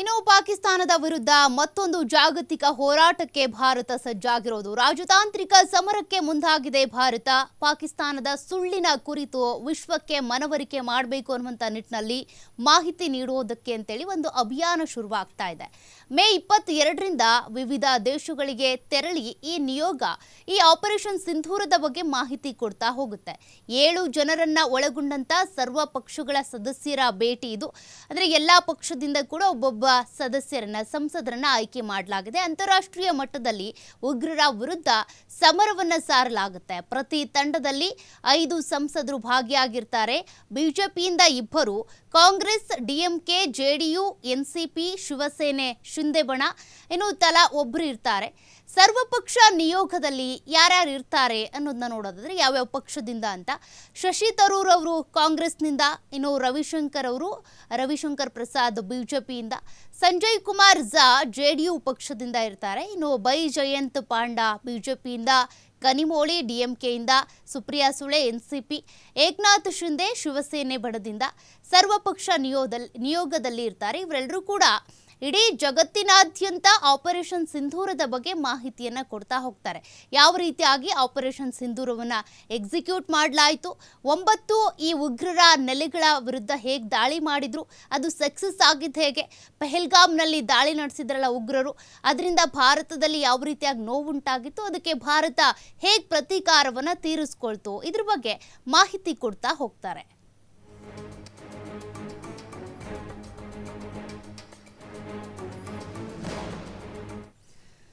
ಇನ್ನು ಪಾಕಿಸ್ತಾನದ ವಿರುದ್ಧ ಮತ್ತೊಂದು ಜಾಗತಿಕ ಹೋರಾಟಕ್ಕೆ ಭಾರತ ಸಜ್ಜಾಗಿರೋದು ರಾಜತಾಂತ್ರಿಕ ಸಮರಕ್ಕೆ ಮುಂದಾಗಿದೆ ಭಾರತ. ಪಾಕಿಸ್ತಾನದ ಸುಳ್ಳಿನ ಕುರಿತು ವಿಶ್ವಕ್ಕೆ ಮನವರಿಕೆ ಮಾಡಬೇಕು ಅನ್ನುವಂಥ ನಿಟ್ಟಿನಲ್ಲಿ ಮಾಹಿತಿ ನೀಡುವುದಕ್ಕೆ ಅಂತೇಳಿ ಒಂದು ಅಭಿಯಾನ ಶುರುವಾಗ್ತಾ ಇದೆ. ಮೇ ಇಪ್ಪತ್ತೆರಡರಿಂದ ವಿವಿಧ ದೇಶಗಳಿಗೆ ತೆರಳಿ ಈ ನಿಯೋಗ, ಈ ಆಪರೇಷನ್ ಸಿಂಧೂರದ ಬಗ್ಗೆ ಮಾಹಿತಿ ಕೊಡ್ತಾ ಹೋಗುತ್ತೆ. ಏಳು ಜನರನ್ನ ಒಳಗೊಂಡಂತ ಸರ್ವ ಪಕ್ಷಗಳ ಸದಸ್ಯರ ಭೇಟಿ ಇದು. ಅಂದ್ರೆ ಎಲ್ಲಾ ಪಕ್ಷದಿಂದ ಕೂಡ ಒಬ್ಬೊಬ್ಬ ಸದಸ್ಯರನ್ನ, ಸಂಸದರನ್ನ ಆಯ್ಕೆ ಮಾಡಲಾಗಿದೆ. ಅಂತಾರಾಷ್ಟ್ರೀಯ ಮಟ್ಟದಲ್ಲಿ ಉಗ್ರರ ವಿರುದ್ಧ ಸಮರವನ್ನ ಸಾರಲಾಗುತ್ತೆ. ಪ್ರತಿ ತಂಡದಲ್ಲಿ ಐದು ಸಂಸದರು ಭಾಗಿಯಾಗಿರ್ತಾರೆ. ಬಿಜೆಪಿಯಿಂದ ಇಬ್ಬರು, Congress, DMK, JDU, NCP, Shiv Sena Shinde ಬಣ ಇನ್ನು ತಲಾ ಒಬ್ಬರು ಇರ್ತಾರೆ. ಸರ್ವಪಕ್ಷ ನಿಯೋಗದಲ್ಲಿ ಯಾರ್ಯಾರು ಇರ್ತಾರೆ ಅನ್ನೋದನ್ನ ನೋಡೋದಾದ್ರೆ ಯಾವ್ಯಾವ ಪಕ್ಷದಿಂದ ಅಂತ. ಶಶಿ ತರೂರ್ ಅವರು ಕಾಂಗ್ರೆಸ್ನಿಂದ, ಇನ್ನು ರವಿಶಂಕರ್ ಅವರು, ರವಿಶಂಕರ್ ಪ್ರಸಾದ್ ಬಿಜೆಪಿಯಿಂದ. Sanjay Kumar Jha J D U ಪಕ್ಷದಿಂದ ಇರ್ತಾರೆ. ಇನ್ನು ಬೈ ಜಯಂತ್ ಪಾಂಡಾ ಬಿಜೆಪಿಯಿಂದ, ಕನಿಮೋಳಿ ಡಿಎಂಕೆಯಿಂದ, ಸುಪ್ರಿಯಾ ಸುಳೆ ಎನ್ಸಿಪಿ, ಏಕನಾಥ್ ಶಿಂದೆ ಶಿವಸೇನೆ ಬಡದಿಂದ, ಸರ್ವಪಕ್ಷ ನಿಯೋಗದಲ್ಲಿ ಇರ್ತಾರೆ. ಇವರೆಲ್ಲರೂ ಕೂಡ ಇಡೀ ಜಗತ್ತಿನಾದ್ಯಂತ ಆಪರೇಷನ್ ಸಿಂಧೂರದ ಬಗ್ಗೆ ಮಾಹಿತಿಯನ್ನು ಕೊಡ್ತಾ ಹೋಗ್ತಾರೆ. ಯಾವ ರೀತಿಯಾಗಿ ಆಪರೇಷನ್ ಸಿಂಧೂರವನ್ನು ಎಕ್ಸಿಕ್ಯೂಟ್ ಮಾಡಲಾಯಿತು? ಒಂಬತ್ತು ಈ ಉಗ್ರರ ನೆಲೆಗಳ ವಿರುದ್ಧ ಹೇಗೆ ದಾಳಿ ಮಾಡಿದ್ರು? ಅದು ಸಕ್ಸಸ್ ಆಗಿದ್ದು ಹೇಗೆ? ಪೆಹಲ್ಗಾಮ್ನಲ್ಲಿ ದಾಳಿ ನಡೆಸಿದ್ರಲ್ಲ ಉಗ್ರರು. ಅದರಿಂದ ಭಾರತದಲ್ಲಿ ಯಾವ ರೀತಿಯಾಗಿ ನೋವುಂಟಾಗಿತ್ತು? ಅದಕ್ಕೆ ಭಾರತ ಹೇಗೆ ಪ್ರತೀಕಾರವನ್ನು ತೀರಿಸ್ಕೊಳ್ತು? ಇದ್ರ ಬಗ್ಗೆ ಮಾಹಿತಿ ಕೊಡ್ತಾ ಹೋಗ್ತಾರೆ.